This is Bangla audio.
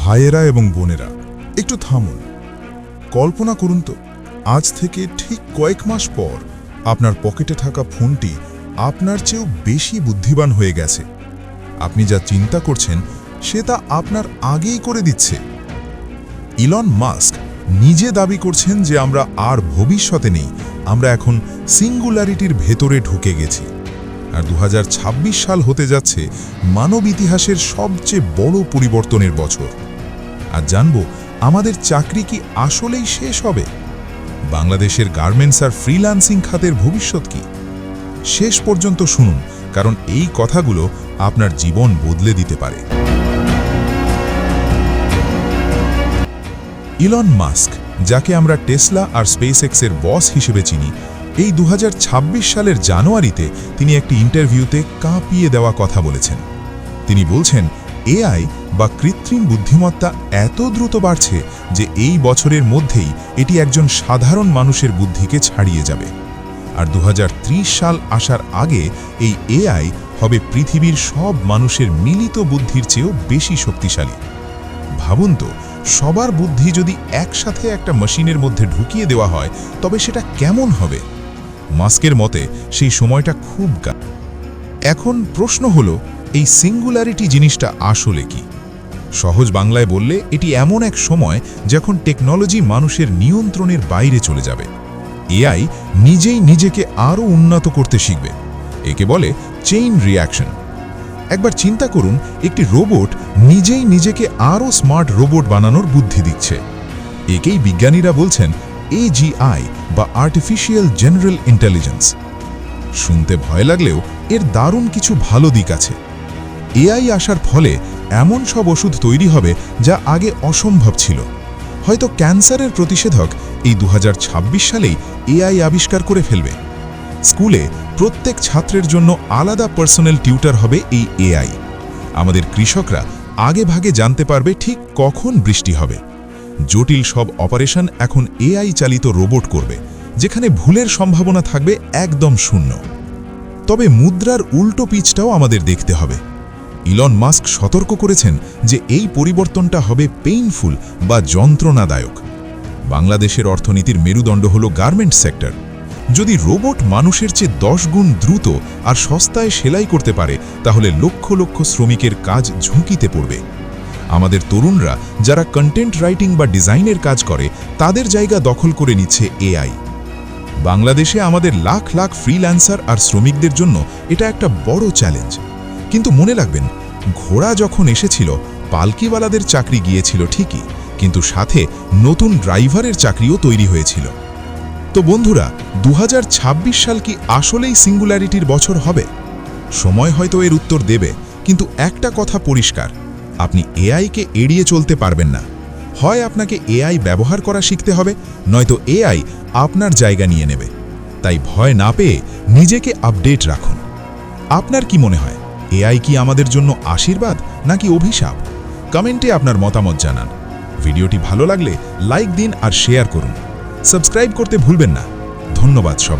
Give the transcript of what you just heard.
ভাইয়েরা এবং বোনেরা, একটু থামুন। কল্পনা করুন তো, আজ থেকে ঠিক কয়েক মাস পর আপনার পকেটে থাকা ফোনটি আপনার চেয়েও বেশি বুদ্ধিমান হয়ে গেছে। আপনি যা চিন্তা করছেন, সে তা আপনার আগেই করে দিচ্ছে। ইলন মাস্ক নিজে দাবি করছেন যে আমরা আর ভবিষ্যতে নেই, আমরা এখন সিঙ্গুলারিটির ভেতরে ঢুকে গেছি। আর দু হাজার ছাব্বিশ সাল হতে যাচ্ছে মানব ইতিহাসের সবচেয়ে বড় পরিবর্তনের বছর। আর জানব, আমাদের চাকরি কি আসলেই শেষ হবে? বাংলাদেশের গার্মেন্টস আর ফ্রিল্যান্সিং খাতের ভবিষ্যৎ কি? শেষ পর্যন্ত শুনুন, কারণ এই কথাগুলো আপনার জীবন বদলে দিতে পারে। ইলন মাস্ক, যাকে আমরা টেসলা আর স্পেস এক্সের বস হিসেবে চিনি এই দু হাজার ছাব্বিশ সালের জানুয়ারিতে তিনি একটি ইন্টারভিউতে কাঁপিয়ে দেওয়া কথা বলেছেন। তিনি বলছেন, এআই বা কৃত্রিম বুদ্ধিমত্তা এত দ্রুত বাড়ছে যে এই বছরের মধ্যেই এটি একজন সাধারণ মানুষের বুদ্ধিকে ছাড়িয়ে যাবে। আর দু হাজার ত্রিশ সাল আসার আগে এই এআই হবে পৃথিবীর সব মানুষের মিলিত বুদ্ধির চেয়েও বেশি শক্তিশালী। ভাবুন তো, সবার বুদ্ধি যদি একসাথে একটা মেশিনের মধ্যে ঢুকিয়ে দেওয়া হয়, তবে সেটা কেমন হবে? মাস্কের মতে, সেই সময়টা খুব গা এখন প্রশ্ন হলো, এই সিঙ্গুলারিটি জিনিসটা আসলে কি? সহজ বাংলায় বললে, এটি এমন এক সময় যখন টেকনোলজি মানুষের নিয়ন্ত্রণের বাইরে চলে যাবে। এআই নিজেই নিজেকে আরও উন্নত করতে শিখবে। একে বলে চেইন রিয়াকশন একবার চিন্তা করুন, একটি রোবট নিজেই নিজেকে আরও স্মার্ট রোবট বানানোর বুদ্ধি দিচ্ছে। একেই বিজ্ঞানীরা বলছেন এজিআই বা আর্টিফিশিয়াল জেনারেল ইন্টেলিজেন্স শুনতে ভয় লাগলেও এর দারুণ কিছু ভালো দিক আছে। এআই আসার ফলে এমন সব ওষুধ তৈরি হবে যা আগে অসম্ভব ছিল। হয়তো ক্যান্সারের প্রতিষেধক এই দু হাজার ছাব্বিশ সালেই এআই আবিষ্কার করে ফেলবে। স্কুলে প্রত্যেক ছাত্রের জন্য আলাদা পার্সোনাল টিউটার হবে এই এআই আমাদের কৃষকরা আগে ভাগে জানতে পারবে ঠিক কখন বৃষ্টি হবে। জটিল সব অপারেশন এখন এআই চালিত রোবট করবে, যেখানে ভুলের সম্ভাবনা থাকবে একদম শূন্য। তবে মুদ্রার উল্টো পিচটাও আমাদের দেখতে হবে। ইলন মাস্ক সতর্ক করেছেন যে এই পরিবর্তনটা হবে পেইনফুল বা যন্ত্রণাদায়ক। বাংলাদেশের অর্থনীতির মেরুদণ্ড হল গার্মেন্ট সেক্টর যদি রোবট মানুষের চেয়ে দশ গুণ দ্রুত আর সস্তায় সেলাই করতে পারে, তাহলে লক্ষ লক্ষ শ্রমিকের কাজ ঝুঁকিতে পড়বে। আমাদের তরুণরা যারা কন্টেন্ট রাইটিং বা ডিজাইনের কাজ করে, তাদের জায়গা দখল করে নিচ্ছে এআই বাংলাদেশে আমাদের লাখ লাখ ফ্রিল্যান্সার আর শ্রমিকদের জন্য এটা একটা বড় চ্যালেঞ্জ কিন্তু মনে রাখবেন, ঘোড়া যখন এসেছিল, পালকিওয়ালাদের চাকরি গিয়েছিল ঠিকই, কিন্তু সাথে নতুন ড্রাইভারের চাকরিও তৈরি হয়েছিল। তো বন্ধুরা দু হাজার ছাব্বিশ সাল কি আসলেই সিঙ্গুলারিটির বছর হবে? সময় হয়তো এর উত্তর দেবে, কিন্তু একটা কথা পরিষ্কার আপনি এআইকে এড়িয়ে চলতে পারবেন না। হয় আপনাকে এআই ব্যবহার করা শিখতে হবে, নয়তো এআই আপনার জায়গা নিয়ে নেবে। তাই ভয় না পেয়ে নিজেকে আপডেট রাখুন। আপনার কি মনে হয় এআই কি আমাদের জন্য আশীর্বাদ নাকি অভিশাপ? কমেন্টে আপনার মতামত জানান। ভিডিওটি ভালো লাগলে লাইক দিন আর শেয়ার করুন। সাবস্ক্রাইব করতে ভুলবেন না। ধন্যবাদ সবাই